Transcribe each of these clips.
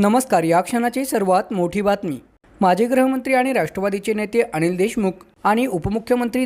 नमस्कार या क्षणाची सर्वात मोठी बातमी. माजी गृहमंत्री आणि राष्ट्रवादीचे नेते अनिल देशमुख आणि उपमुख्यमंत्री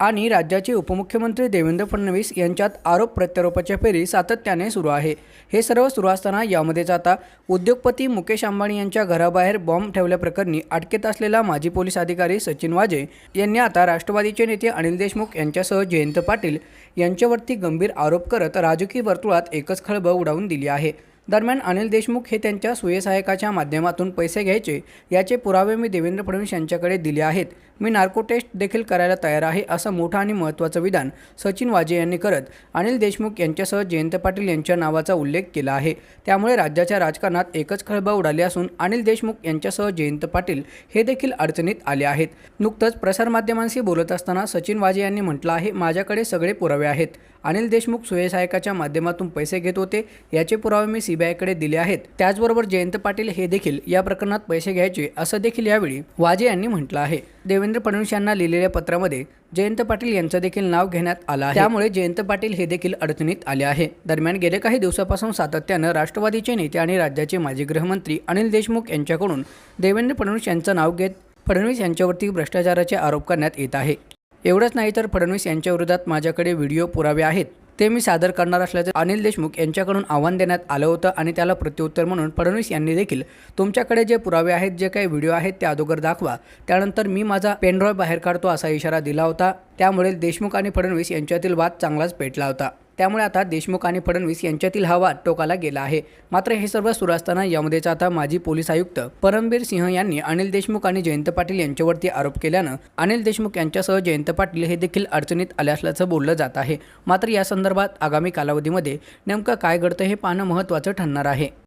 आणि राज्याचे उपमुख्यमंत्री देवेंद्र फडणवीस यांच्यात आरोप प्रत्यारोपाच्या फेरी सातत्याने सुरू आहे. हे सर्व सुरू असताना यामध्येच आता उद्योगपती मुकेश अंबानी यांच्या घराबाहेर बॉम्ब ठेवल्याप्रकरणी अटकेत असलेला माजी पोलीस अधिकारी सचिन वाजे यांनी आता राष्ट्रवादीचे नेते अनिल देशमुख यांच्यासह जयंत पाटील यांच्यावरती गंभीर आरोप करत राजकीय वर्तुळात एकच खळबळ उडावून दिली आहे. दरम्यान अनिल देशमुख हे त्यांच्या सुयसहायकाच्या माध्यमातून पैसे घ्यायचे याचे पुरावे मी देवेंद्र फडणवीस यांच्याकडे दिले आहेत. मी नार्को टेस्ट देखील करायला तयार आहे असं मोठं आणि महत्त्वाचं विधान सचिन वाजे यांनी करत अनिल देशमुख यांच्यासह जयंत पाटील यांच्या नावाचा उल्लेख केला आहे. त्यामुळे राज्याच्या राजकारणात एकच खळबळ उडाली असून अनिल देशमुख यांच्यासह जयंत पाटील हे देखील अडचणीत आले आहेत. नुकतंच प्रसारमाध्यमांशी बोलत असताना सचिन वाजे यांनी म्हटलं आहे माझ्याकडे सगळे पुरावे आहेत. अनिल देशमुख सुयसहायकाच्या माध्यमातून पैसे घेत होते. याचे पुरावे मी सीबीआयकडे दिले आहेत. त्याचबरोबर जयंत पाटील हे देखील या प्रकरणात पैसे घ्यायचे असं देखील यावेळी वाजे यांनी म्हटलं आहे. देवेंद्र फडणवीस यांना लिहिलेल्या पत्रामध्ये जयंत पाटील यांचं देखील नाव घेण्यात आलं आहे. त्यामुळे जयंत पाटील हे देखील अडचणीत आले आहे. दरम्यान गेल्या काही दिवसापासून सातत्यानं राष्ट्रवादीचे नेते आणि राज्याचे माजी गृहमंत्री अनिल देशमुख यांच्याकडून देवेंद्र फडणवीस यांचं नाव घेत फडणवीस यांच्यावरती भ्रष्टाचाराचे आरोप करण्यात येत आहे. एवढंच नाही तर फडणवीस यांच्या विरोधात माझ्याकडे व्हिडिओ पुरावे आहेत. ते मी सादर करणार असल्याचं अनिल देशमुख यांच्याकडून आव्हान देण्यात आलं होतं आणि त्याला प्रत्युत्तर म्हणून फडणवीस यांनी देखील तुमच्याकडे जे पुरावे आहेत जे काही व्हिडिओ आहेत ते अगोदर दाखवा. त्यानंतर मी माझा पेनड्रॉय बाहेर काढतो असा इशारा दिला होता. त्यामुळे देशमुख आणि फडणवीस यांच्यातील वाद चांगलाच पेटला होता. त्यामुळे आता देशमुख आणि फडणवीस यांच्यातील हवा टोकाला गेला आहे. मात्र हे सर्व सुरू असताना यामध्येच आता माजी पोलीस आयुक्त परमबीर सिंह यांनी अनिल देशमुख आणि जयंत पाटील यांच्यावरती आरोप केल्यानं अनिल देशमुख यांच्यासह जयंत पाटील हे देखील अडचणीत आले असल्याचं बोललं जात आहे. मात्र या संदर्भात आगामी कालावधीमध्ये नेमकं काय घडतं हे पाहणं महत्त्वाचं ठरणार आहे.